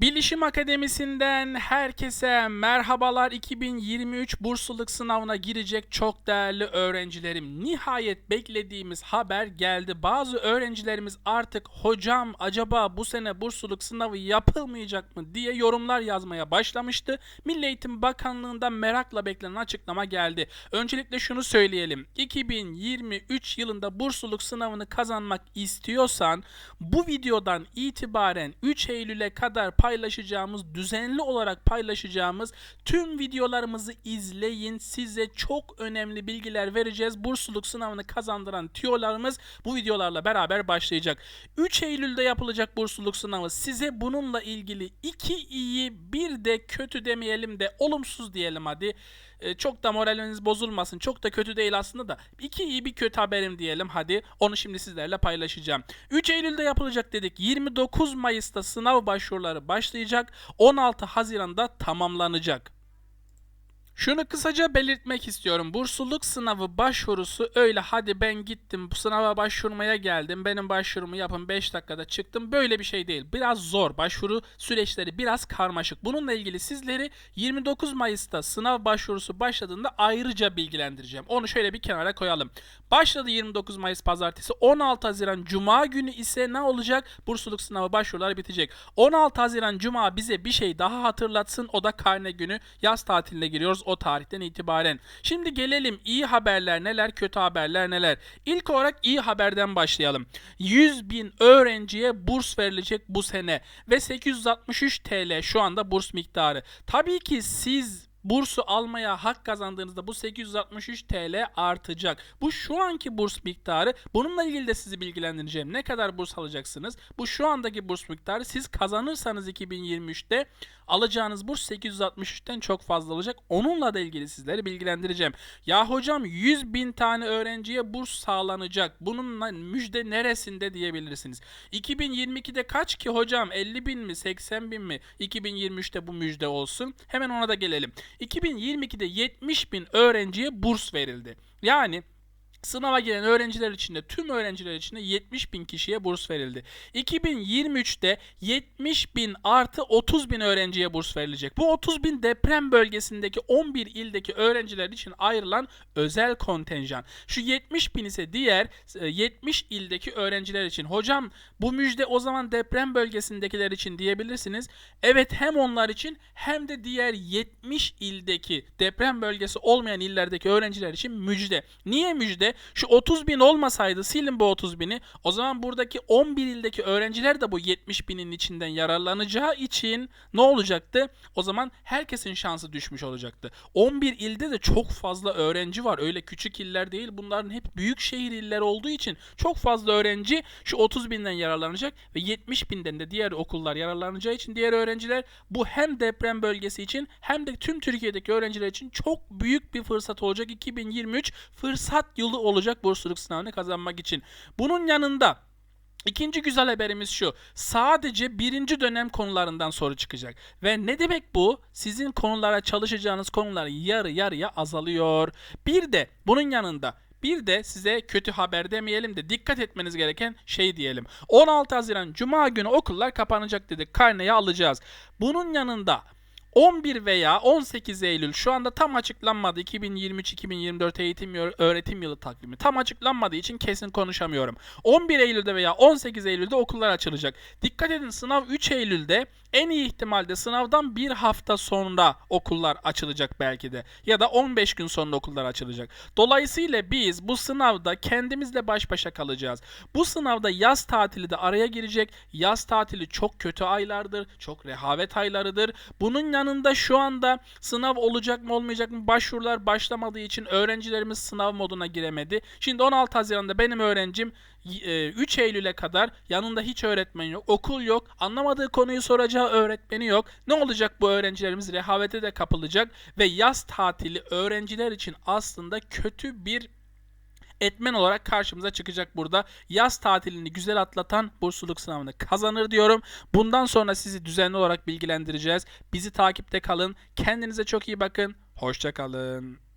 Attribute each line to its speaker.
Speaker 1: Bilişim Akademisi'nden herkese merhabalar. 2023 bursluluk sınavına girecek çok değerli öğrencilerim. Nihayet beklediğimiz haber geldi. Bazı öğrencilerimiz artık hocam acaba bu sene bursluluk sınavı yapılmayacak mı diye yorumlar yazmaya başlamıştı. Milli Eğitim Bakanlığı'ndan merakla beklenen açıklama geldi. Öncelikle şunu söyleyelim. 2023 yılında bursluluk sınavını kazanmak istiyorsan bu videodan itibaren 3 Eylül'e kadar paylaşacağımız, düzenli olarak paylaşacağımız tüm videolarımızı izleyin. Size çok önemli bilgiler vereceğiz. Bursluluk sınavını kazandıran tiyolarımız bu videolarla beraber başlayacak. 3 Eylül'de yapılacak bursluluk sınavı size bununla ilgili iki iyi bir de kötü demeyelim de olumsuz diyelim hadi. Ee, çok da moraliniz bozulmasın. Çok da kötü değil aslında da. İki iyi bir kötü haberim diyelim hadi. Onu şimdi sizlerle paylaşacağım. 3 Eylül'de yapılacak dedik. 29 Mayıs'ta sınav başvuruları başlayacak. 16 Haziran'da tamamlanacak. Şunu kısaca belirtmek istiyorum. Bursluluk sınavı başvurusu öyle hadi ben gittim bu sınava başvurmaya geldim. Benim başvurumu yapın 5 dakikada çıktım. Böyle bir şey değil. Biraz zor. Başvuru süreçleri biraz karmaşık. Bununla ilgili sizleri 29 Mayıs'ta sınav başvurusu başladığında ayrıca bilgilendireceğim. Onu şöyle bir kenara koyalım. Başladı 29 Mayıs pazartesi. 16 Haziran Cuma günü ise ne olacak? Bursluluk sınavı başvuruları bitecek. 16 Haziran Cuma bize bir şey daha hatırlatsın. O da karne günü. Yaz tatiline giriyoruz o tarihten itibaren. Şimdi gelelim iyi haberler neler, kötü haberler neler. İlk olarak iyi haberden başlayalım. 100 bin öğrenciye burs verilecek bu sene ve 863 TL şu anda burs miktarı. Tabii ki siz bursu almaya hak kazandığınızda bu 863 TL artacak. Bu şu anki burs miktarı. Bununla ilgili de sizi bilgilendireceğim. Ne kadar burs alacaksınız? Bu şu andaki burs miktarı. Siz kazanırsanız 2023'te alacağınız burs 863'ten çok fazla olacak. Onunla da ilgili sizleri bilgilendireceğim. Ya hocam 100 bin tane öğrenciye burs sağlanacak. Bununla müjde neresinde diyebilirsiniz. 2022'de kaç ki hocam 50 bin mi 80 bin mi 2023'te bu müjde olsun. Hemen ona da gelelim. 2022'de 70 bin öğrenciye burs verildi. Yani Sınava giren öğrenciler içinde tüm öğrenciler içinde 70 bin kişiye burs verildi. 2023'te 70 bin artı 30 bin öğrenciye burs verilecek. Bu 30 bin deprem bölgesindeki 11 ildeki öğrenciler için ayrılan özel kontenjan. Şu 70 bin ise diğer e, 70 ildeki öğrenciler için. Hocam bu müjde o zaman deprem bölgesindekiler için diyebilirsiniz. Evet hem onlar için hem de diğer 70 ildeki deprem bölgesi olmayan illerdeki öğrenciler için müjde. Niye müjde? Şu 30 bin olmasaydı silin bu 30 bini. O zaman buradaki 11 ildeki öğrenciler de bu 70 binin içinden yararlanacağı için ne olacaktı? O zaman herkesin şansı düşmüş olacaktı. 11 ilde de çok fazla öğrenci var. Öyle küçük iller değil. Bunların hep büyük şehir iller olduğu için çok fazla öğrenci şu 30 binden yararlanacak ve 70 binden de diğer okullar yararlanacağı için diğer öğrenciler bu hem deprem bölgesi için hem de tüm Türkiye'deki öğrenciler için çok büyük bir fırsat olacak. 2023 fırsat yılı olacak bursluluk sınavını kazanmak için. Bunun yanında İkinci güzel haberimiz şu. Sadece birinci dönem konularından soru çıkacak. Ve ne demek bu? Sizin konulara çalışacağınız konular yarı yarıya azalıyor. Bir de bunun yanında bir de size kötü haber demeyelim de dikkat etmeniz gereken şey diyelim. 16 Haziran Cuma günü okullar kapanacak dedik. Karneyi alacağız. Bunun yanında 11 veya 18 Eylül şu anda tam açıklanmadı 2023-2024 eğitim öğretim yılı takvimi tam açıklanmadığı için kesin konuşamıyorum. 11 Eylül'de veya 18 Eylül'de okullar açılacak. Dikkat edin sınav 3 Eylül'de en iyi ihtimalde sınavdan bir hafta sonra okullar açılacak belki de ya da 15 gün sonra okullar açılacak. Dolayısıyla biz bu sınavda kendimizle baş başa kalacağız. Bu sınavda yaz tatili de araya girecek. Yaz tatili çok kötü aylardır, çok rehavet aylarıdır. Bunun yanında şu anda sınav olacak mı olmayacak mı başvurular başlamadığı için öğrencilerimiz sınav moduna giremedi. Şimdi 16 Haziran'da benim öğrencim e, 3 Eylül'e kadar yanında hiç öğretmen yok, okul yok, anlamadığı konuyu soracağı öğretmeni yok. Ne olacak bu öğrencilerimiz rehavete de kapılacak ve yaz tatili öğrenciler için aslında kötü bir etmen olarak karşımıza çıkacak burada. Yaz tatilini güzel atlatan bursluluk sınavını kazanır diyorum. Bundan sonra sizi düzenli olarak bilgilendireceğiz. Bizi takipte kalın. Kendinize çok iyi bakın. Hoşça kalın.